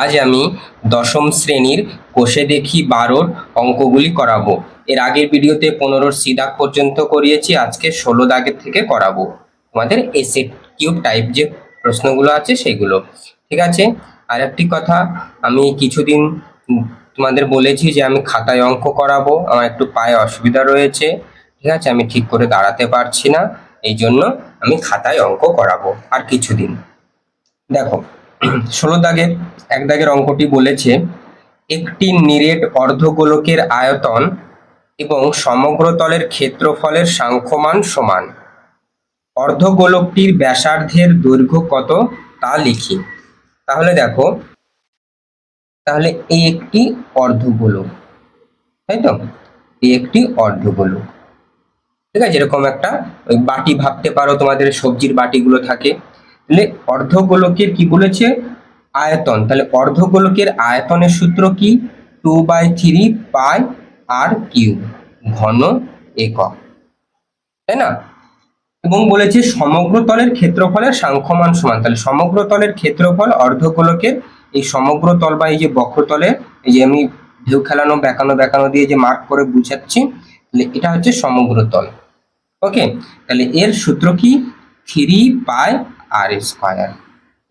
আজ আমি দশম শ্রেণির কোষে দেখি বারোর অঙ্কগুলি করাবো। এর আগের ভিডিওতে পনেরোর সি দাগ পর্যন্ত করিয়েছি, আজকে ষোলো দাগের থেকে করাবো। তোমাদের এসে কিউব টাইপ যে প্রশ্নগুলো আছে সেগুলো। ঠিক আছে? আর একটি কথা, আমি কিছুদিন তোমাদের বলেছি যে আমি খাতায় অঙ্ক করাবো, আমার একটু পায়ে অসুবিধা রয়েছে। ঠিক আছে? আমি ঠিক করে দাঁড়াতে পারছি না এই জন্য আমি খাতায় অঙ্ক করাবো, আর কিছুদিন। দেখো ষোলো দাগের, এক দাগের অঙ্কটি বলেছে, একটি নিরেট অর্ধগোলকের আয়তন এবং সমগ্র তলের ক্ষেত্রফলের সাংখ্যমান সমান। অর্ধগোলকটির ব্যাসার্ধের দৈর্ঘ্য কত তা লিখি। তাহলে দেখো, তাহলে এই একটি অর্ধগোলক, তাই তো? এই একটি অর্ধগোলক। ঠিক আছে, এরকম একটা ওই বাটি ভাবতে পারো তোমাদের সবজির বাটিগুলো থাকে। তাহলে অর্ধগোলকের কি বলেছে? আয়তন। তাহলে অর্ধগোলকের আয়তনের সূত্র কি? Two by three pi r cube ঘন একক। তাই না? এবং বলেছে সমগ্র তলের ক্ষেত্রফলের সাংখ্যমান সমান। তাহলে সমগ্র তলের ক্ষেত্রফল অর্ধগোলকের, এই সমগ্র তল বা এই যে বক্ষতলে, এই যে আমি ঢেউ খেলানো, বেঁকানো বেঁকানো দিয়ে যে মার্ক করে বুঝাচ্ছি, তাহলে এটা হচ্ছে সমগ্র তল। ওকে তাহলে এর সূত্র কি? থ্রি পাই আর স্কোয়ার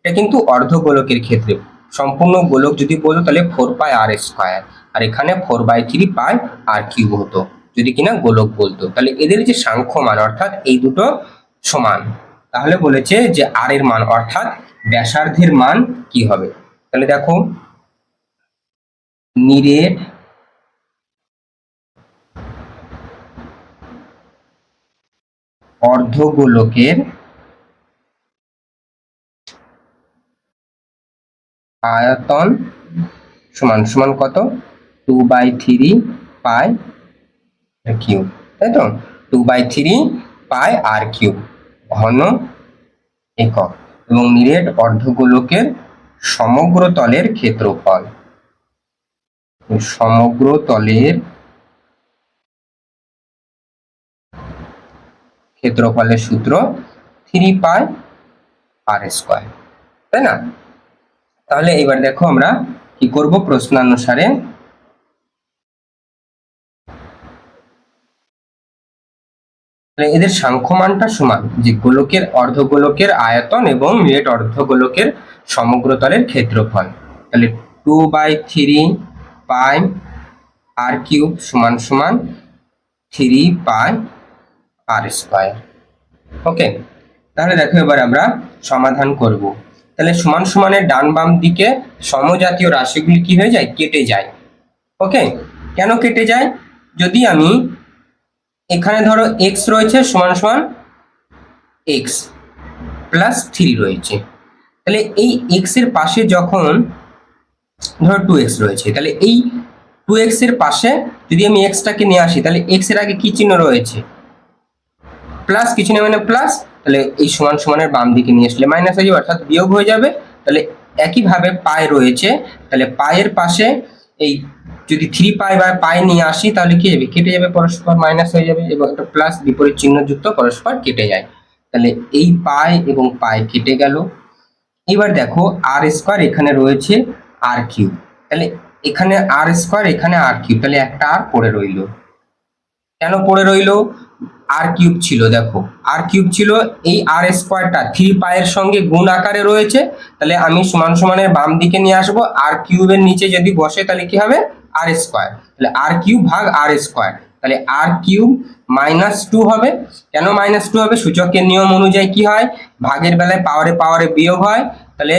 এটা কিন্তু অর্ধগোলকের ক্ষেত্রে। সম্পূর্ণ গোলক যদি বলো, তাহলে ফোর পাই আর স্কোয়ার আর এখানে four by three pi r cube হতো। যদি কিনা গোলক বলতো। তাহলে এদের যে সাংখ্য মান অর্থাৎ এই দুটো সমান। তাহলে বলেছে যে আর এর মান, অর্থাৎ ব্যাসার্ধের মান কি হবে? তাহলে দেখো, নিরেট অর্ধগোলকের আয়তন সমান সমান কত? Two by three pi cube তাই তো? Two by three pi r cube ঘন একক এবং নিরেট অর্ধগোলকের সমগ্র তলের ক্ষেত্রফল। সমগ্র তলের ক্ষেত্রফলের সূত্র থ্রি পাই আর স্কোয়ার তাই না? তাহলে এবার দেখো আমরা কি করব প্রশ্নানুসারে। এদের সাংখ্যমানটা সমান, যে গোলকের অর্ধগোলকের আয়তন এবং নেট অর্ধগোলকের সমগ্র তলের ক্ষেত্রফল। তাহলে two by three pi r cube সমান সমান থ্রি পাই আর স্কোয়ার ওকে তাহলে দেখো এবার আমরা সমাধান করব। তাহলে সমান সমানের ডান বাম দিকে সমজাতীয় রাশিগুলি কি হয়ে যায়? কেটে যায়। ওকে কেন কেটে যায়? যদি আমি এখানে ধরো এক্স রয়েছে সমান সমান এক্স প্লাস থ্রি রয়েছে। তাহলে এই এক্সের পাশে যখন ধরো টু এক্স রয়েছে, তাহলে এই টু এক্সের পাশে যদি আমি এক্সটাকে নিয়ে আসি, তাহলে এক্সের আগে কি চিহ্ন রয়েছে? প্লাস কিছু নেই মানে প্লাস তাহলে এই সমান সমানের বাম দিকে নিয়ে আসলে মাইনাস হয়ে যাবে, অর্থাৎ বিয়োগ হয়ে যাবে। তাহলে একইভাবে পাই রয়েছে, তাহলে পায়ের পাশে এই যদি থ্রি পাই বা পাই নিয়ে আসি, তাহলে কি যাবে কেটে যাবে, পরস্পর মাইনাস হয়ে যাবে এবং একটা প্লাস বিপরীত চিহ্ন যুক্ত পরস্পর কেটে যায়। তাহলে এই পাই এবং পাই কেটে গেল। এবার দেখো আর স্কোয়ার এখানে রয়েছে আর কিউব তাহলে এখানে আর স্কোয়ার এখানে আর কিউব তাহলে একটা আর পড়ে রইল। কেন পড়ে রইল? আর কিউব ছিল, দেখো। আর কিউব ছিল, এই আর স্কোয়ারটা থ্রি পায়ের সঙ্গে গুণ আকারে রয়েছে, তাহলে আমি সমান সমানের বাম দিকে নিয়ে আসব। আর কিউবের নিচে যদি বসে, তাহলে কি হবে? আর স্কোয়ার তাহলে আর কিউব ভাগ আর স্কোয়ার তাহলে আর কিউব মাইনাস টু হবে। কেন মাইনাস টু হবে? সূচকের নিয়ম অনুযায়ী কি হয়? ভাগের বেলায় পাওয়ারে পাওয়ারে বিয়োগ হয়। তাহলে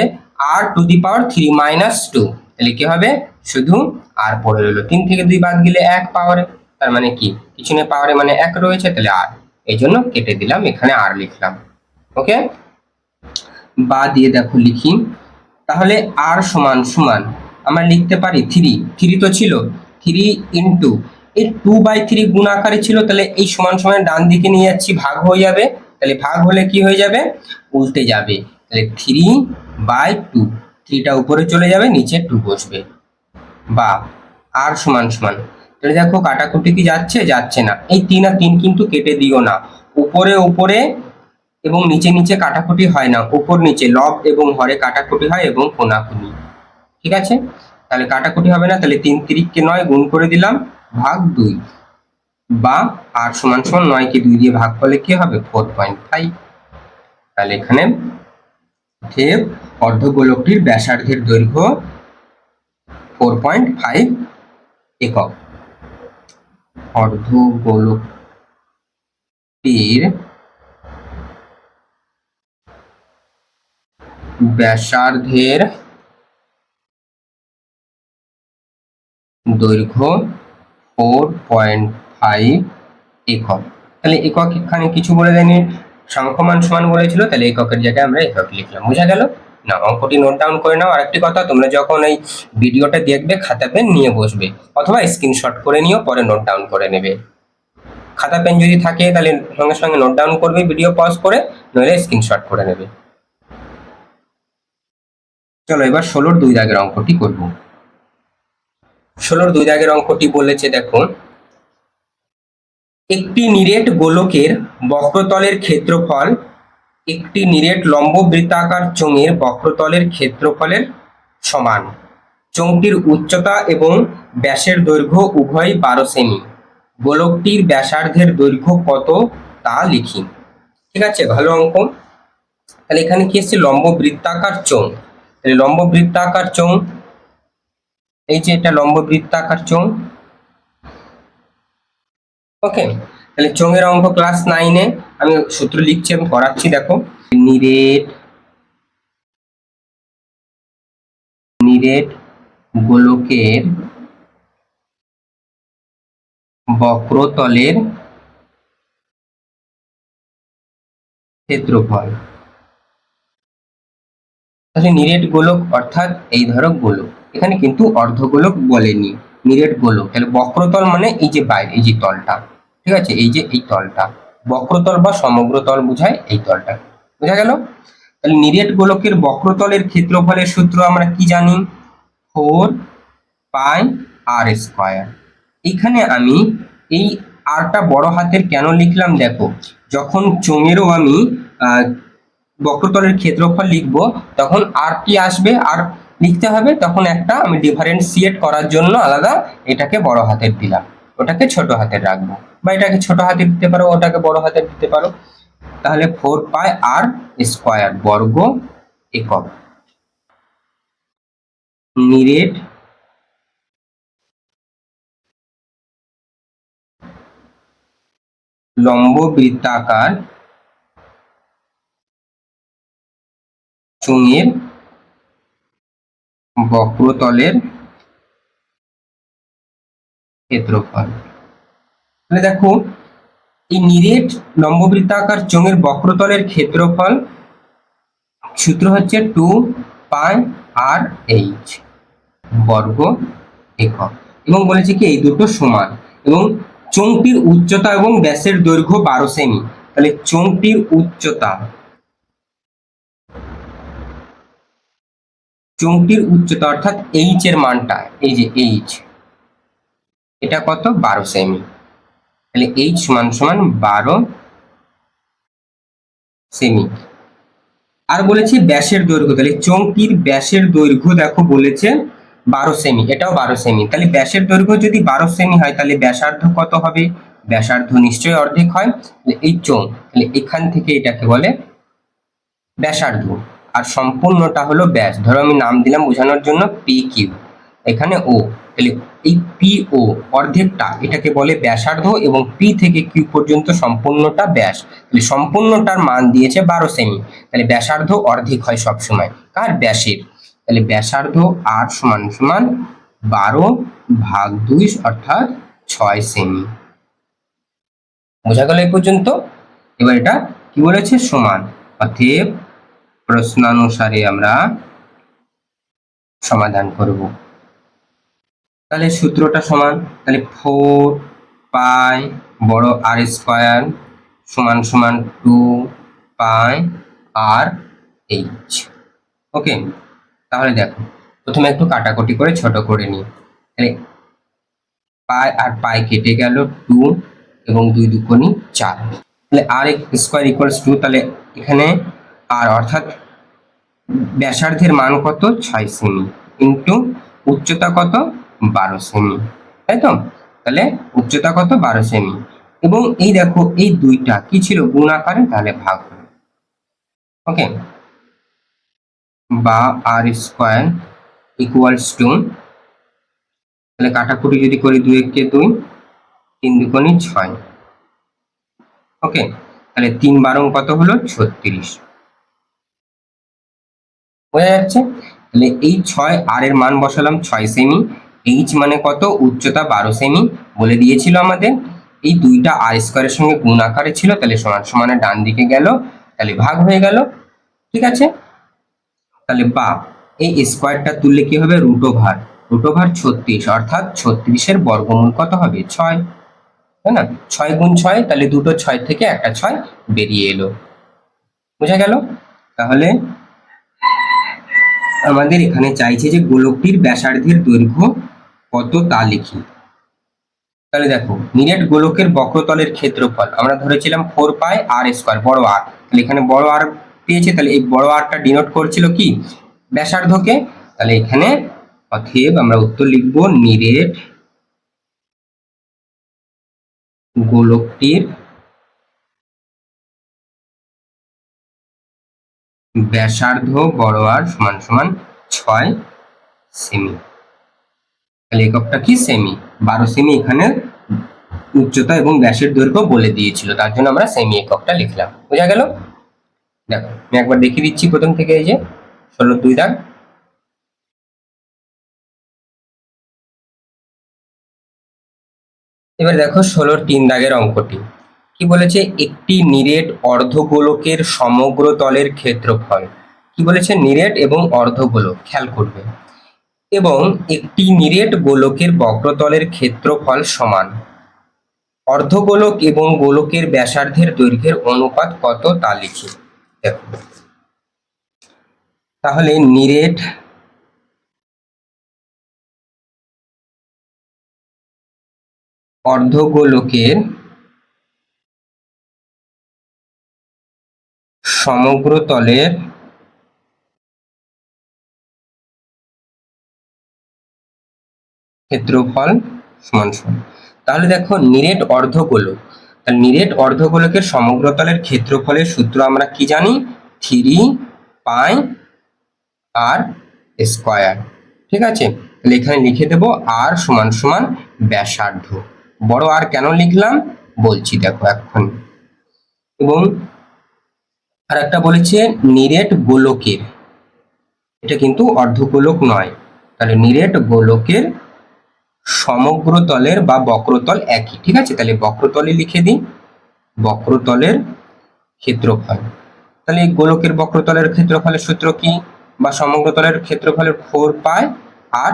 r to the power three minus two তাহলে কি হবে? শুধু আর পড়ে রইল। তিন থেকে দুই বাদ গেলে এক পাওয়ারে তার মানে কি? পিছনে পাওয়ারে মানে এক রয়েছে, তাহলে আর। এই জন্য কেটে দিলাম, এখানে আর লিখলাম। ওকে? বা দিয়ে দেখো লিখি। তাহলে আর সমান সমান, আমরা লিখতে পারি থ্রি থ্রি তো ছিল। থ্রি ইন্টু এই টু বাই থ্রি গুণ আকারে ছিল, তাহলে এই সমান সমান ডান দিকে নিয়ে যাচ্ছি, ভাগ হয়ে যাবে। তাহলে ভাগ হলে কি হয়ে যাবে? উল্টে যাবে। তাহলে থ্রি বাই টু থ্রিটা উপরে চলে যাবে, নিচে টু বসবে। বা, আর সমান সমান। তাহলে দেখো কাটাকুটি কি যাচ্ছে? যাচ্ছে না। এই তিন আর তিন কিন্তু কেটে দিও না। উপরে উপরে এবং নিচে নিচে কাটাকুটি হয় না। উপর, নিচে লব এবং হরে কাটাকুটি হয় এবং কোনাকুনি। ঠিক আছে? তাহলে কাটাকুটি হবে না, তাহলে তিন তিরিককে নয় গুণ করে দিলাম, ভাগ দুই। বা আর সমান সমান নয়কে দুই দিয়ে ভাগ করলে কি হবে? Four point five. তাহলে এখানে অর্ধ অর্ধগোলকটির ব্যাসার্ধের দৈর্ঘ্য ফোর পয়েন্ট ফাইভ একক। অর্ধগোলকটির ব্যাসার্ধের দৈর্ঘ্য ফোর পয়েন্ট ফাইভ একক। তাহলে একক এখানে কিছু বলে দেয়নি, সংখ্যমান সমান বলেছিল, তাহলে এককের জায়গায় আমরা একক লিখলাম। বোঝা গেল? না, অঙ্কটি নোট ডাউন করে নাও। আরেকটি কথা, তোমরা যখন এই ভিডিওটা দেখবে, খাতা পেন নিয়ে বসবে, অথবা স্ক্রিনশট করে নিও, পরে নোট ডাউন করে নেবে। খাতা পেন যদি থাকে, তাহলে সঙ্গে সঙ্গে নোট ডাউন করবে ভিডিও পজ করে, নইলে স্ক্রিনশট করে নেবে। চলো এবার ষোলোর দুই দাগের অঙ্কটি করব। ষোলোর দুই দাগের অঙ্কটি বলেছে, দেখো, একটি নিরেট গোলকের বক্রতলের ক্ষেত্রফল একটি নিরেট লম্ব বৃত্তাকার চোঙের বক্রতলের ক্ষেত্রফলের সমান। চোঙটির উচ্চতা এবং ব্যাসের দৈর্ঘ্য উভয়ই বারো সেমি। গোলকটির ব্যাসার্ধের দৈর্ঘ্য কত তা লিখি। ঠিক আছে, ভালো অঙ্ক। তাহলে এখানে কি এসছে? লম্ব বৃত্তাকার চোঙ। তাহলে লম্ব বৃত্তাকার চোঙ, এই যে এটা লম্ব বৃত্তাকার চোঙ। ওকে তাহলে চোঙের অঙ্ক ক্লাস নাইনে আমি সূত্র লিখছি, আমি করাচ্ছি দেখো। নিরেট নিরেট গোলকের বক্রতলের ক্ষেত্রফল। তাহলে নিরেট গোলক অর্থাৎ এই ধরো গোলক। এখানে কিন্তু অর্ধগোলক বলেনি, নিরেট গোলক। তাহলে বক্রতল মানে এই যে বাইরে, এই যে তলটা। ঠিক আছে? এই যে এই তলটা। বক্রতল বা সমগ্র তল বোঝায় এই তলটা। বোঝা গেল? তাহলে নিরেট গোলকের বক্রতলের ক্ষেত্রফলের সূত্র আমরা কি জানি? Four pi r square. এখানে আমি এই আরটা বড় হাতের কেন লিখলাম? দেখো, যখন চোঙেরও আমি বক্রতলের ক্ষেত্রফল লিখব, তখন আর কি আসবে, আর লিখতে হবে, তখন একটা আমি ডিফারেন্সিয়েট করার জন্য আলাদা এটাকে বড় হাতের দিলাম। ওটাকে ছোট হাতের রাখব। বা এটাকে ছোট হাতে দিতে পারো, ওটাকে বড় হাতে দিতে পারো। তাহলে ফোর পাই আর স্কোয়ার বর্গ একক। নিরেট লম্ব বৃত্তাকার চুঙের বক্রতলের ক্ষেত্রফল। তাহলে দেখো, এই নিরেট লম্ববৃত্তাকার চোঙের বক্রতলের ক্ষেত্রফল সূত্র হচ্ছে টু পাই আর এইচ বর্গ একক। এবং বলেছে কি, এই দুটো সমান। এবং চোঙটির উচ্চতা এবং ব্যাসের দৈর্ঘ্য বারো সেমি। তাহলে চোঙটির উচ্চতা চোঙটির উচ্চতা অর্থাৎ এইচ এর মানটা, এই যে এইচ, এটা কত? বারো সেমি। তাহলে এইচ সমান সমান বারো সেমি। আর বলেছে ব্যাসের দৈর্ঘ্য, তাহলে চোঙটির ব্যাসের দৈর্ঘ্য দেখো বলেছে বারো সেমি, এটাও বারো সেমি। তাহলে ব্যাসের দৈর্ঘ্য যদি বারো সেমি হয়, তাহলে ব্যাসার্ধ কত হবে? ব্যাসার্ধ নিশ্চয়ই অর্ধেক হয়। এই চোঙ তাহলে এখান থেকে এটাকে বলে ব্যাসার্ধ। আর সম্পূর্ণটা হলো ব্যাস। ধরো আমি নাম দিলাম বোঝানোর জন্য পি কিউ এখানে ও তাহলে এই পি ও অর্ধেকটা এটাকে বলে ব্যাসার্ধ এবং পি থেকে কিউ পর্যন্ত সম্পূর্ণটা ব্যাস। তাহলে সম্পূর্ণটার মান দিয়েছে বারো সেমি। তাহলে ব্যাসার্ধ অর্ধেক হয় সবসময়। কার ব্যাসের? তাহলে ব্যাসার্ধ আর সমান সমান বারো ভাগ দুই অর্থাৎ ছয় সেমি। বোঝা গেল এই পর্যন্ত? এবার এটা কি বলেছে? সমান। অতএব প্রশ্নানুসারে আমরা সমাধান করব। তাহলে সূত্রটা সমান, তাহলে ফোর পাই বড় আর স্কোয়ার সমান সমান টু পাই আর এইচ ওকে তাহলে দেখো, প্রথমে একটু কাটাকুটি করে ছোট করে নিই। তাহলে পাই আর পাই কেটে গেল টু এবং দুই দুকোনি চার। তাহলে আর স্কোয়ার ইকুয়ালস টু তাহলে এখানে আর অর্থাৎ ব্যাসার্ধের মান কত? ছয় সেমি। ইন্টু উচ্চতা কত? বারো সেমি তাই তো? তাহলে উচ্চতা কত? বারো সেমি এবং এই দেখো, এই দুইটা কি ছিল? গুণ আকারে, তাহলে ভাগ ওকে বা আর স্কোয়ার ইকুয়ালস টু তাহলে কাটাকুটি যদি করি দুই একে দুই, তিন দুকোনি ছয়। ওকে তাহলে তিন বারং কত হলো? ছত্রিশ। বোঝা যাচ্ছে? তাহলে এই ছয়, আর এর মান বসালাম ছয় সেমি এইচ মানে কত? উচ্চতা বারো সেমি বলে দিয়েছিল আমাদের। এই দুইটা আর স্কোয়ারের সঙ্গে গুণ আকারে ছিল? তাহলে সমান সমানের ডান দিকে গেল, তাহলে ভাগ হয়ে গেল। ঠিক আছে? তাহলে বা, এই স্কোয়ারটা তুললে কি হবে? রুট ওভার রুট ওভার ছত্রিশ, অর্থাৎ ছত্রিশের বর্গমূল কত হবে? ছয়। তাই না? ছয় গুণ ছয়, তাহলে দুটো ছয় থেকে একটা ছয় বেরিয়ে এলো। বোঝা গেল? তাহলে আমাদের এখানে চাইছে যে গোলকটির ব্যাসার্ধের দৈর্ঘ্য কত তা লিখি। তাহলে দেখো নিরেট গোলকের বক্রতলের ক্ষেত্রফল, আমরা ধরেছিলাম ফোর পাই আর স্কোয়ার, বড় আর। তাহলে এখানে বড় আর পেয়েছে, তাহলে এই বড় আরটা ডিনোট করছিল কি? ব্যাসার্ধকে। তাহলে এখানে অথেব আমরা উত্তর লিখব নিরেট গোলকটির ব্যাসার্ধ বড় আর সমান সমান ছয় সেমি। তাহলে এককটা কি? সেমি বারো সেমি এখানে উচ্চতা এবং ব্যাসের দৈর্ঘ্য বলে দিয়েছিল, তার জন্য আমরা সেমি এককটা লিখলাম। বোঝা গেল? দেখো, আমি একবার দেখিয়ে দিচ্ছি প্রথম থেকে এই যে, ষোলো দুই দাগ। এবার দেখো ষোলোর তিন দাগের অঙ্কটি। কি বলেছে? একটি নিরেট অর্ধগোলকের সমগ্র তলের ক্ষেত্রফল। কি বলেছে? নিরেট এবং অর্ধগোলক, খেয়াল করবে। এবং একটি নিরেট গোলকের বক্রতলের ক্ষেত্রফল সমান। অর্ধগোলক এবং গোলকের ব্যাসার্ধের দৈর্ঘ্যের অনুপাত কত তা লিখি। দেখো। তাহলে নিরেট অর্ধগোলকের সমগ্র তলের ক্ষেত্রফল সমান সমান। তাহলে দেখো নিরেট অর্ধগোলক। তাহলে নিরেট অর্ধগোলকের সমগ্র তলের ক্ষেত্রফলের সূত্র আমরা কি জানি? Three pi r square. ঠিক আছে? তাহলে এখানে লিখে দেব আর সমান সমান ব্যাসার্ধ। বড় আর কেন লিখলাম? বলছি দেখো এখন। এবং আর একটা বলেছে নিরেট গোলকের। এটা কিন্তু অর্ধগোলক নয়। তাহলে নিরেট গোলকের সমগ্র তলের বা বক্রতল একই, ঠিক আছে? তাহলে বক্রতলে লিখে দিই, বক্রতলের ক্ষেত্রফল। তাহলে এই গোলকের বক্রতলের ক্ষেত্রফলের সূত্র কি? বা সমগ্র তলের ক্ষেত্রফলের ফোর পাই আর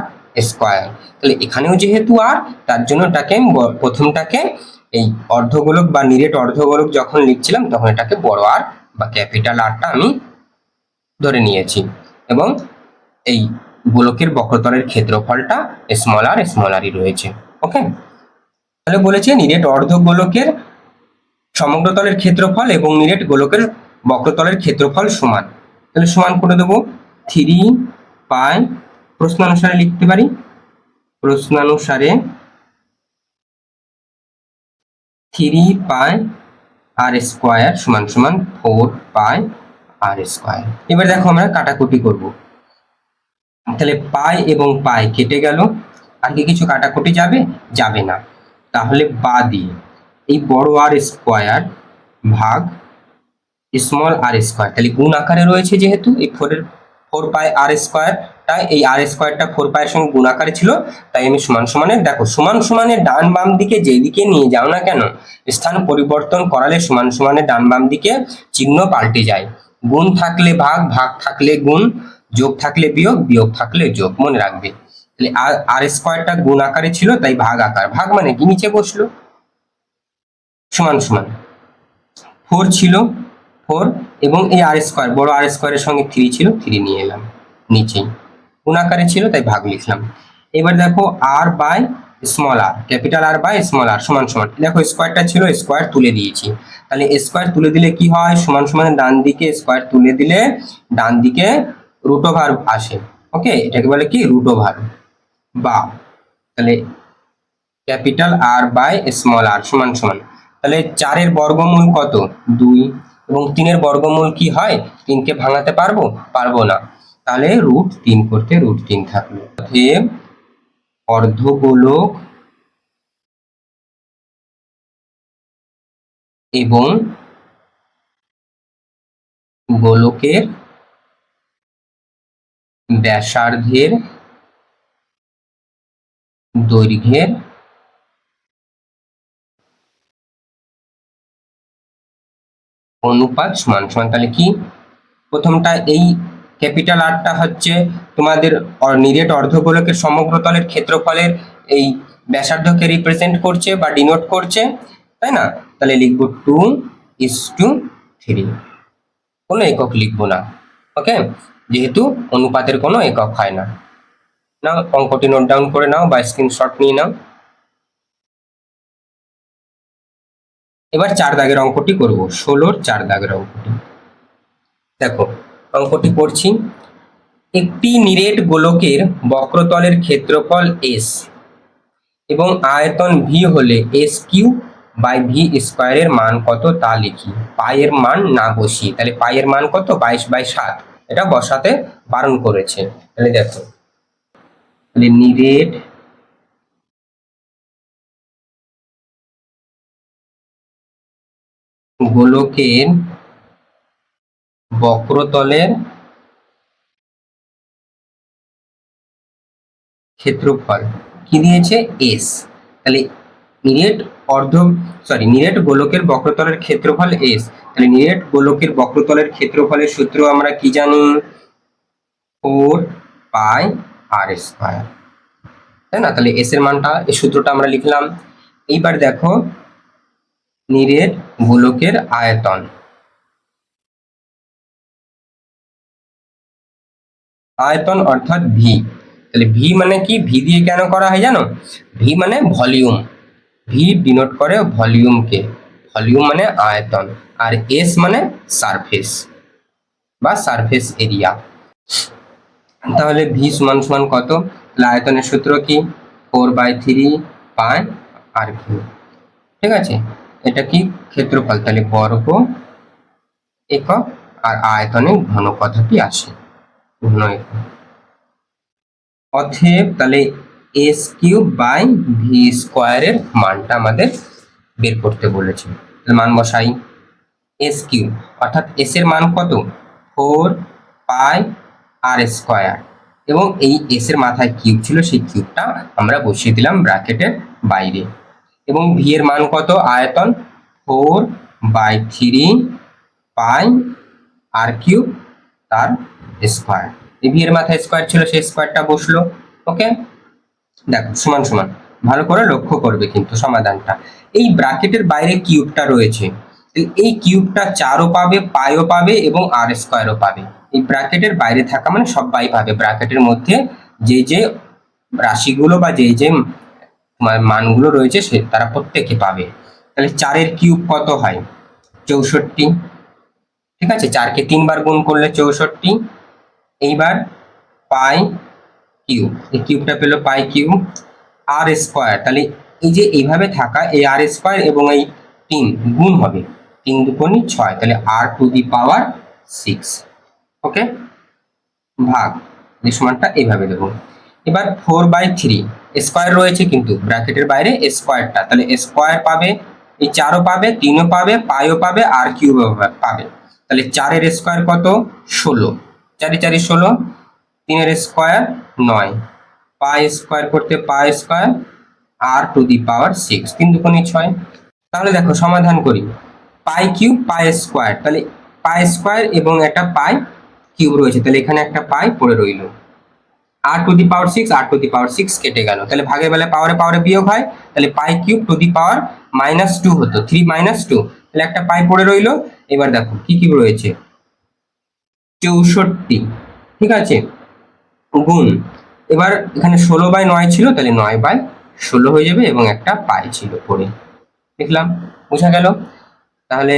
স্কোয়ার। তাহলে এখানেও যেহেতু আর তার জন্য এটাকে প্রথমটাকে এই অর্ধগোলক বা নিরেট অর্ধগোলক যখন লিখছিলাম, তখন এটাকে বড় আর বা ক্যাপিটাল আরটা আমি ধরে নিয়েছি। এবং এই গোলকের বক্রতলের ক্ষেত্রফলটা স্মল আর স্মল আরই রয়েছে ওকে তাহলে বলেছে নিরেট অর্ধগোলকের সমগ্র তলের ক্ষেত্রফল এবং নিরেট গোলকের বক্রতলের ক্ষেত্রফল সমান। তাহলে সমান করে দেবো থ্রি পাই প্রশ্নানুসারে লিখতে পারি? প্রশ্নানুসারে থ্রি পাই আর স্কোয়ার সমান সমান ফোর পাই আর স্কোয়ার এবার দেখো আমরা কাটাকুটি করব। তাহলে পাই এবং পাই কেটে গেল আর কি কিছু কাটাকুটি যাবে যাবে না। তাহলে বা দিয়ে এই বড় আর স্কোয়ার ভাগ স্মল আর স্কোয়ার তাহলে গুণ আকারে রয়েছে যেহেতু, এই ফোরের ফোর পাই আর স্কোয়ারটা এই আর স্কোয়ারটা ফোর পায়ের সঙ্গে গুণ আকারে ছিল, তাই আমি সমান সমানে, দেখো সমান সমানে ডান বাম দিকে যেদিকে নিয়ে যাও না কেন, স্থান পরিবর্তন করালে সমান সমানে ডান বাম দিকে চিহ্ন পাল্টে যায়। গুণ থাকলে ভাগ ভাগ থাকলে গুণ যোগ থাকলে বিয়োগ বিয়োগ থাকলে যোগ, মনে রাখবে। তাহলে আর আর স্কোয়ারটা গুণ আকারে ছিল, তাই ভাগ আকার। ভাগ মানে কি? নিচে বসল। সমান সমান। ফোর ছিল ফোর এবং এই আর স্কোয়ার বড় আর স্কোয়ারের সঙ্গে থ্রি ছিল থ্রি নিয়ে এলাম, নিচেই। গুণ আকারে ছিল, তাই ভাগ লিখলাম। এবার দেখো r by small r capital r by small r সমান সমান। দেখো স্কোয়ারটা ছিল স্কোয়ার তুলে দিয়েছি। তাহলে স্কোয়ার তুলে দিলে কি হয়? সমান সমান ডান দিকে স্কোয়ার তুলে দিলে, ডান দিকে রুট ওভার আসে। ওকে? এটাকে বলে কি? রুট ওভার বা, তাহলে capital r by small r সমান সমান। তাহলে চারের বর্গমূল কত? দুই। এবং তিনের বর্গমূল কি হয়? তিনকে ভাঙাতে পারব? পারব না। তাহলে রুট তিন করতে রুট তিন থাকল। অতএব অর্ধগোলক এবং গোলকের ব্যাসার্ধের দৈর্ঘ্যের অনুপাত সমান সমান। তাহলে কি? প্রথমটা এই ক্যাপিটাল আরটা হচ্ছে তোমাদের নিরেট অর্ধগোলকের সমগ্র তলের ক্ষেত্রফলের এই ব্যাসার্ধকে রিপ্রেজেন্ট করছে বা ডিনোট করছে, তাই না? তাহলে লিখব টু ইস টু থ্রি কোনো একক লিখব না ওকে যেহেতু অনুপাতের কোনো একক হয় না। নাও, অঙ্কটি নোট ডাউন করে নাও বা স্ক্রিনশট নিয়ে নাও। এবার চার দাগের অঙ্কটি করব, ষোলোর চার দাগের অঙ্কটি। দেখো, অঙ্কটি করছি। একটি নিরেট গোলকের বক্রতলের ক্ষেত্রফল এস এবং আয়তন ভি হলে এস কিউ বাই ভি স্কোয়ারের মান কত তা লিখি। পায়ের মান না বসি তাহলে পায়ের মান কত? বাইশ বাই সাত। এটা বসাতে বারণ করেছে। তাহলে দেখো। তাহলে নিরেট গোলকের বক্রতলের ক্ষেত্রফল। কি দিয়েছে? এস তাহলে নিরেট অর্ধ সরি নিরেট গোলকের বক্রতলের ক্ষেত্রফল এস তাহলে নিরেট গোলকের বক্রতলের ক্ষেত্রফলের সূত্র আমরা কি জানি? Four pi r square. তাই না? তাহলে এস এর মানটা, এই সূত্রটা আমরা লিখলাম। এইবার দেখো, নিরেট গোলকের আয়তন। আয়তন অর্থাৎ ভি তাহলে ভি মানে কি? ভি দিয়ে কেন করা হয় জানো? ভি মানে ভলিউম। ভি ডিনোট করে ভলিউমকে। ভলিউম মানে আয়তন, আর এস মানে সারফেস বা সারফেস এরিয়া তাহলে ভি সমান সমান কত? আয়তনের সূত্র কি? Four by three pi r cube ঠিক আছে? এটা কি ক্ষেত্রফল? তাহলে বর্গ একক আর আয়তনে ঘন কথাটি আসে। ঘন একক। অতএব তাহলে এস কিউব বাই ভি স্কোয়ারের মানটা আমাদের বের করতে বলেছে। মান বসাই। এস কিউব, অর্থাৎ এস এর মান কত? Four pi r square. এবং এই এস এর মাথায় কিউব ছিল, সেই কিউবটা আমরা বসিয়ে দিলাম ব্র্যাকেটের বাইরে। এবং ভি এর মান কত? আয়তন four by three pi r cube তার স্কোয়ার। এই ভি এর মাথায় স্কোয়ার ছিল, সেই স্কোয়ারটা বসল। ওকে? দেখো, সমান সমান। ভালো করে লক্ষ্য করবে কিন্তু সমাধানটা। এই ব্র্যাকেটের বাইরে কিউবটা রয়েছে। এই কিউবটা চারও পাবে পাইও পাবে এবং আর স্কোয়ারও পাবে। এই ব্র্যাকেটের বাইরে থাকা মানে সবাই পাবে। ব্র্যাকেটের মধ্যে যে যে রাশিগুলো বা যে যে মানগুলো রয়েছে সে, তারা প্রত্যেকে পাবে। তাহলে চারের কিউব কত হয়? চৌষট্টি। ঠিক আছে? চারকে তিনবার গুণ করলে চৌষট্টি। এইবার পাই কিউব এই কিউবটা পেল পাই কিউব আর স্কোয়ার। তাহলে এই যে এইভাবে থাকা, এই আর স্কোয়ার এবং এই তিন গুণ হবে, তিন দুগুণই ছয়। তাহলে r to the power six. ওকে? ভাগ এই সমানটা এইভাবে দেবো। এবার ফোর বাই থ্রি, স্কোয়ার রয়েছে কিন্তু ব্র্যাকেটের বাইরে স্কোয়ারটা। তাহলে স্কোয়ার পাবে, এই চারও পাবে, তিনও পাবে, পাইও পাবে, আর কিউবও পাবে। তাহলে চারের স্কোয়ার কত? ষোলো। চারি চারি ষোলো তিনের স্কোয়ার নয়। পাই স্কোয়ার করতে pi square r to the power six. তিন দুগুণে ছয়। তাহলে দেখো, সমাধান করি। Pi cube, pi square. তাহলে পাই স্কোয়ার এবং একটা পাই কিউব রয়েছে। তাহলে এখানে একটা পাই পড়ে রইল। আর to the power six, R to the power six কেটে গেল। তাহলে ভাগের বেলায় পাওয়ারে পাওয়ারে বিয়োগ হয়। তাহলে pi cube, to the power minus two হতো। Three minus two. তাহলে একটা পাই পড়ে রইল। এবার দেখো, কি কি রয়েছে? চৌষট্টি। ঠিক আছে? গুণ। এবার এখানে ষোলো বাই নয় ছিল, তাহলে নয় বাই ষোলো হয়ে যাবে এবং একটা পাই ছিল পরে। দেখলাম, বোঝা গেল? তাহলে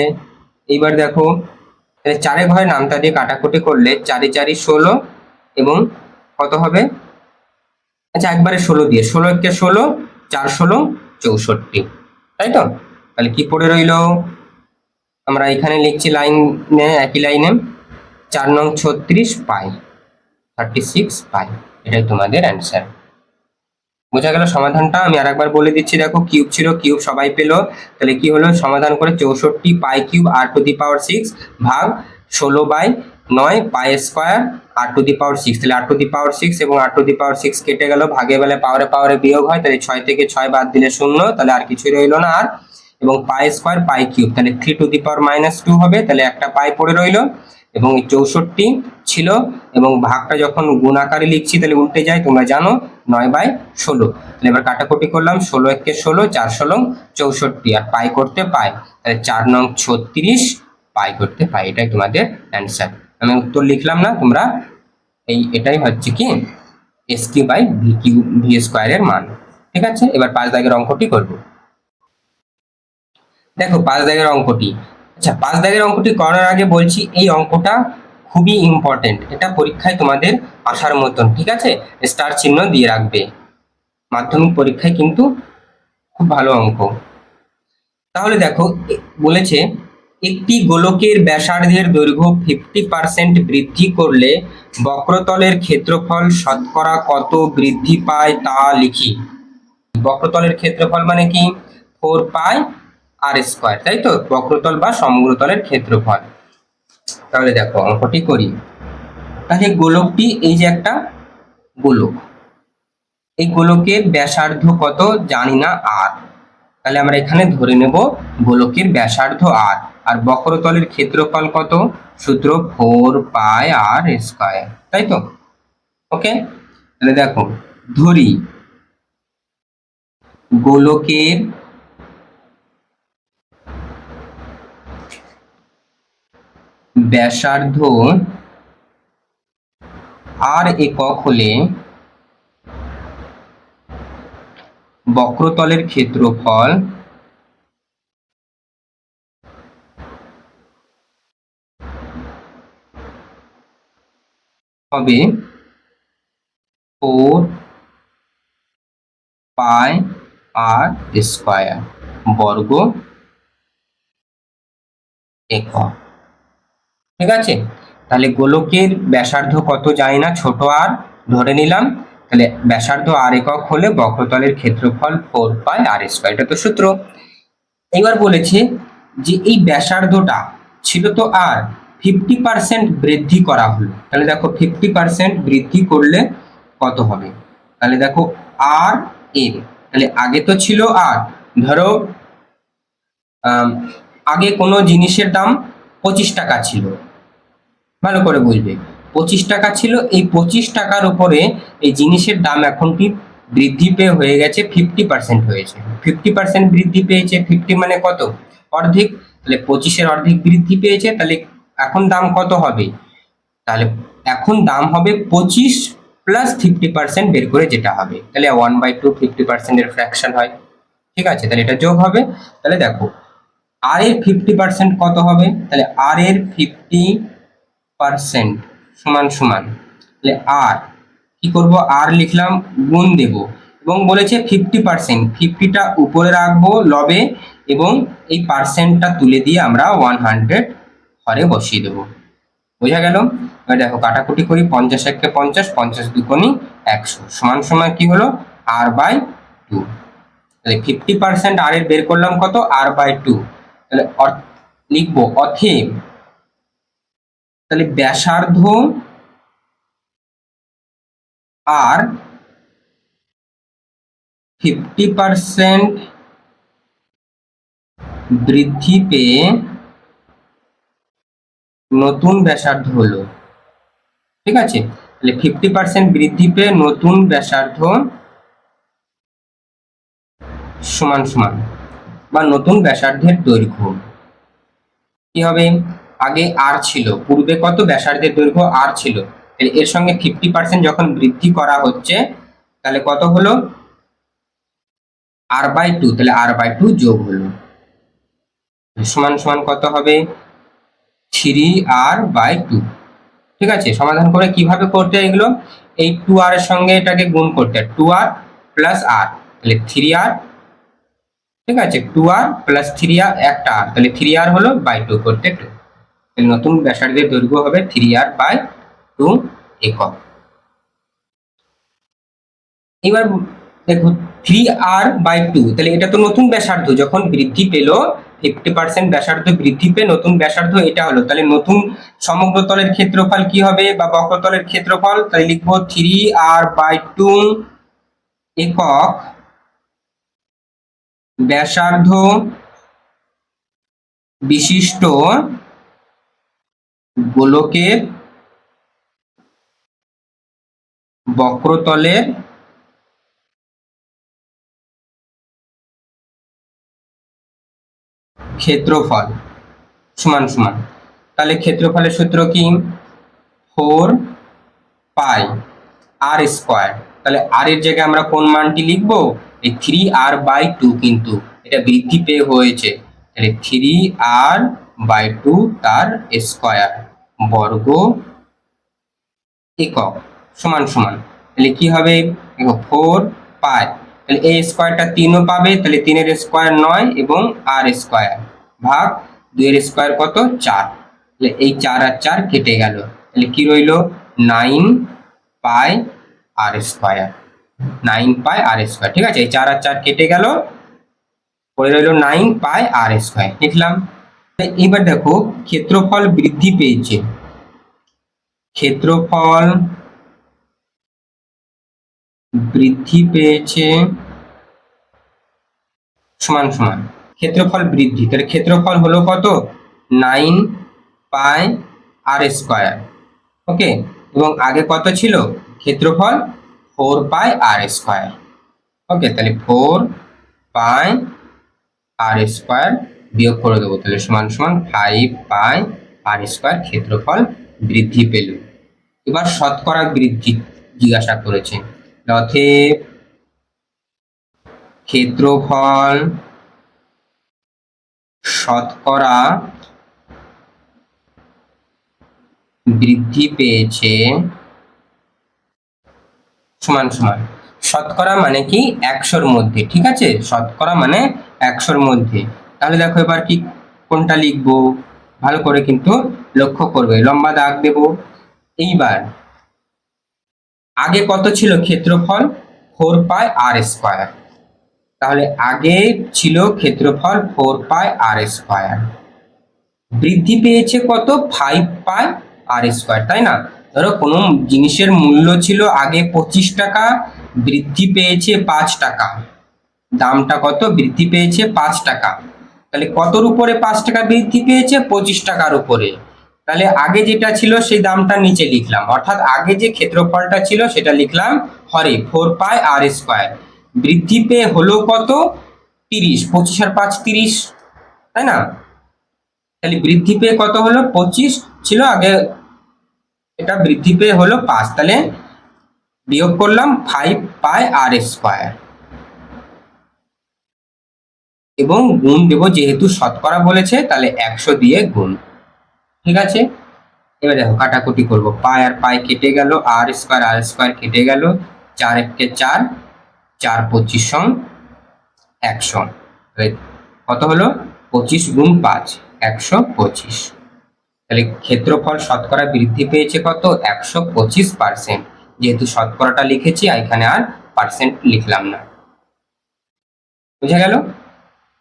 এইবার দেখো, তাহলে চারে ঘরে নামতা দিয়ে কাটাকুটি করলে চারি চারি ষোলো এবং কত হবে? আচ্ছা একবারে ষোলো দিয়ে, ষোলো একে ষোলো, চার ষোলো, চৌষট্টি। তাই তো? তাহলে কি পড়ে রইল? আমরা এখানে লিখছি লাইনে, একই লাইনে, চার নং ছত্রিশ পাই। থার্টি সিক্স পাই এটাই তোমাদের অ্যান্সার বোঝা গেল সমাধানটা? আমি আরেকবার বলে দিচ্ছি, দেখো কিউব ছিল কিউব সবাই পেল। তাহলে কি হলো? সমাধান করে চৌষট্টি pi cube r to the power six ভাগ ষোলো বাই নয় pi square r to the power six তাহলে r to the power six এবং আর টু দি পাওয়ার সিক্স কেটে গেল ভাগে বেলে পাওয়ারে পাওয়ারে বিয়োগ হয়, তাহলে ছয় থেকে ছয় বাদ দিলে শূন্য, তাহলে আর কিছুই রইল না আর। এবং পাই স্কোয়ার পাই কিউব তাহলে three to the power minus two হবে, তাহলে একটা পাই পড়ে রইল। এবং এই চৌষট্টি ছিল এবং ভাগটা যখন গুণ আকারে লিখছি, তাহলে উল্টে যায়, তোমরা জানো, নয় বাই ষোলো। তাহলে এবার কাটাকুটি করলাম, ষোলো একে ষোলো, চার ষোলো চৌষট্টি, আর পাই করতে পাই, তাহলে চার নং ছত্রিশ, পাই করতে পাই, এটাই তোমাদের অ্যান্সার আমি উত্তর লিখলাম না, তোমরা এই, এটাই হচ্ছে কি S Q by V Q V স্কোয়ারের মান। ঠিক আছে? এবার পাঁচ দাগের অঙ্কটি করব। দেখো, পাঁচ দাগের অঙ্কটি। আচ্ছা পাঁচ দাগের অঙ্কটি করার আগে বলছি, এই অঙ্কটা খুবই ইম্পর্টেন্ট এটা পরীক্ষায় তোমাদের আসার মতন, ঠিক আছে? স্টার চিহ্ন দিয়ে রাখবে। মাধ্যমিক পরীক্ষায় কিন্তু খুব ভালো অঙ্ক। তাহলে দেখো বলেছে, একটি গোলকের ব্যাসার্ধের দৈর্ঘ্য ফিফটি পার্সেন্ট বৃদ্ধি করলে বক্রতলের ক্ষেত্রফল শতকরা কত বৃদ্ধি পায় তা লিখি। বক্রতলের ক্ষেত্রফল মানে কি? ফোর পাই আর স্কোয়ার তাই তো? বক্রতল বা সমগ্রতলের ক্ষেত্রফল। তাহলে দেখো, অঙ্কটি করি। তাহলে গোলকটি এই যে একটা গোলক। এই গোলকের ব্যাসার্ধ কত জানি না আর তাহলে আমরা এখানে ধরে নেব গোলকের ব্যাসার্ধ আর আর বক্রতলের ক্ষেত্রফল কত? সূত্র ফোর পাই আর স্কোয়ার। তাই তো? ওকে? তাহলে দেখো, ধরি। গোলকের ব্যাসার্ধ আর একক হলে বক্রতলের ক্ষেত্রফল হবে ফোর পাই আর স্কোয়ার বর্গ একক। ঠিক আছে? তাহলে গোলকের ব্যাসার্ধ কত যায় না? ছোট আর ধরে নিলাম। তাহলে ব্যাসার্ধ আর একক হলে বক্রতলের ক্ষেত্রফল ফোর পাই আর স্কোয়ার এটা তো সূত্র। এবার বলেছে যে এই ব্যাসার্ধটা ছিল তো আর ফিফটি পার্সেন্ট বৃদ্ধি করা হলো। তাহলে দেখো ফিফটি পার্সেন্ট বৃদ্ধি করলে কত হবে? তাহলে দেখো আর এর তাহলে আগে তো ছিল আর ধরো আগে কোনো জিনিসের দাম পঁচিশ টাকা ছিল। ভালো করে বুঝবে। পঁচিশ টাকা ছিল, এই পঁচিশ টাকার উপরে এই জিনিসের দাম এখন কি বৃদ্ধি পেয়ে হয়ে গেছে ফিফটি পার্সেন্ট হয়েছে। ফিফটি পার্সেন্ট বৃদ্ধি পেয়েছে ফিফটি মানে কত? অর্ধেক। তাহলে পঁচিশের অর্ধেক বৃদ্ধি পেয়েছে, তাহলে এখন দাম কত হবে? তাহলে এখন দাম হবে পঁচিশ প্লাস ফিফটি পার্সেন্ট বের করে যেটা হবে। তাহলে ওয়ান বাই টু ফিফটি পার্সেন্টের ফ্র্যাকশন হয়। ঠিক আছে, তাহলে এটা যোগ হবে। তাহলে দেখো আর এর ফিফটি পার্সেন্ট কত হবে? তাহলে আর এর ফিফটি পার্সেন্ট সমান সমান। তাহলে আর কি করব? আর লিখলাম, গুণ দেব। এবং বলেছে ফিফটি পার্সেন্ট ফিফটিটা উপরে রাখব লবে এবং এই পার্সেন্টটা তুলে দিয়ে আমরা ওয়ান হান্ড্রেড ঘরে বসিয়ে দেবো। বোঝা গেল? এবার দেখো, কাটাকুটি করি, পঞ্চাশ একে পঞ্চাশ পঞ্চাশ দুকোনি একশো। সমান সমান কি হলো? আর বাই টু তাহলে ফিফটি পার্সেন্ট আর এর বের করলাম কত? আর বাই টু তাহলে লিখব অথেব তাহলে ব্যাসার্ধ আর ফিফটি পার্সেন্ট বৃদ্ধি পেয়ে নতুন ব্যাসার্ধ হলো। ঠিক আছে? তাহলে ফিফটি পার্সেন্ট বৃদ্ধি পেয়ে নতুন ব্যাসার্ধ সমান সমান বা নতুন ব্যাসার্ধের দৈর্ঘ্য। কি হবে? আগে আর ছিল। পূর্বে কত ব্যাসার্ধের দৈর্ঘ্য আর ছিল? তাহলে এর সঙ্গে ফিফটি পার্সেন্ট যখন বৃদ্ধি করা হচ্ছে, তাহলে কত হলো? আর বাই টু তাহলে আর বাই টু যোগ হলো। সমান সমান কত হবে? থ্রি আর বাই টু ঠিক আছে? সমাধান করে কীভাবে করতে এগুলো? এই টু আর এর সঙ্গে এটাকে গুণ করতে টু আর প্লাস আর তাহলে থ্রি আর ঠিক আছে? Two r plus three r একটা আর তাহলে থ্রি আর হলো বাই টু করতে টু তাহলে নতুন ব্যাসার্ধের দৈর্ঘ্য হবে থ্রি আর বাই টু একক। এবার দেখো থ্রি আর বাই টু তাহলে এটা তো নতুন ব্যাসার্ধ, যখন বৃদ্ধি পেল ফিফটি পার্সেন্ট ব্যাসার্ধ বৃদ্ধি পেয়ে নতুন ব্যাসার্ধ এটা হলো। তাহলে নতুন সমগ্র তলের ক্ষেত্রফল কি হবে বা বক্রতলের ক্ষেত্রফল? তাহলে লিখব থ্রি আর বাই টু একক ব্যাসার্ধ বিশিষ্ট গোলকের বক্রতলের ক্ষেত্রফল, সমান সমান। তাহলে ক্ষেত্রফলের সূত্র কি? Four pi r square. তাহলে আর এর জায়গায় আমরা কোন মানটি লিখব? এই থ্রি আর বাই টু কিন্তু এটা বৃদ্ধি পেয়ে হয়েছে। তাহলে থ্রি আর বাই টু তার স্কোয়ার বর্গ একক। সমান সমান। তাহলে কি হবে? ফোর পাই তাহলে এই স্কোয়ারটা তিনও পাবে, তাহলে তিনের স্কোয়ার নয় এবং আর স্কোয়ার ভাগ দুইয়ের স্কোয়ার কত? চার। তাহলে এই চার আর চার কেটে গেল। তাহলে কি রইল? Nine pi r square nine pi r square ঠিক আছে? এই চার আর চার কেটে গেল। পড়ে রইল নাইন পাই আর স্কোয়ার লিখলাম এবার দেখো ক্ষেত্রফল বৃদ্ধি পেয়েছে। ক্ষেত্রফল বৃদ্ধি পেয়েছে সমান সমান। ক্ষেত্রফল বৃদ্ধি, তাহলে ক্ষেত্রফল হলো কত? Nine pi r square. Okay? এবং আগে কত ছিল? ক্ষেত্রফল ফোর পাই আর স্কোয়ার। ওকে, তাহলে ফোর পাই আর স্কোয়ার বিয়োগ করে দেবো। তাহলে সমান সমান ফাইভ পাই আর স্কোয়ার ক্ষেত্রফল বৃদ্ধি পেল। এবার শতকরা বৃদ্ধি জিজ্ঞাসা করেছে। অতএব ক্ষেত্রফল শতকরা বৃদ্ধি পেয়েছে সমান সমান। শতকরা মানে কি? একশোর মধ্যে, ঠিক আছে? শতকরা মানে একশোর মধ্যে। তাহলে দেখো এবার কি কোনটা লিখব? ভালো করে কিন্তু লক্ষ্য করবে। লম্বা দাগ দেব। এইবার আগে কত ছিল ক্ষেত্রফল? Four pi r square. তাহলে আগে ছিল ক্ষেত্রফল ফোর পাই আর স্কোয়ার। বৃদ্ধি পেয়েছে কত? ফাইভ পাই আর স্কোয়ার, তাই না? ধরো কোনো জিনিসের মূল্য ছিল আগে পঁচিশ টাকা, বৃদ্ধি পেয়েছে পাঁচ টাকা। দামটা কত? বৃদ্ধি পেয়েছে পাঁচ টাকা। তাহলে কতর উপরে পাঁচ টাকা বৃদ্ধি পেয়েছে? পঁচিশ টাকার উপরে। তাহলে আগে যেটা ছিল সেই দামটা নিচে লিখলাম। অর্থাৎ আগে যে ক্ষেত্রফলটা ছিল সেটা লিখলাম হরে ফোর পাই আর স্কোয়ার। বৃদ্ধি পেয়ে হলো কত? তিরিশ। পঁচিশ আর পাঁচ তিরিশ, তাই না? তাহলে বৃদ্ধি পেয়ে কত হলো? পঁচিশ ছিল আগে এটা বৃদ্ধি পেয়ে হলো পাঁচ। তাহলে বিয়োগ করলাম ফাইভ পাই আর স্কোয়ার। এবং গুণ দেব যেহেতু শতকরা বলেছে, তাহলে একশো দিয়ে গুণ। ঠিক আছে? এবার দেখো, কাটাকুটি করব। পাই আর পাই কেটে গেল, আর স্কোয়ার আর স্কোয়ার কেটে গেল, চার এককে চার চার পঁচিশ সং একশো কত হলো? পঁচিশ গুণ পাঁচ, একশো পঁচিশ। তাহলে ক্ষেত্রফল শতকরা বৃদ্ধি পেয়েছে কত? একশো পঁচিশ পার্সেন্ট যেহেতু শতকরাটা লিখেছি এখানে আর পার্সেন্ট লিখলাম না। বুঝা গেল?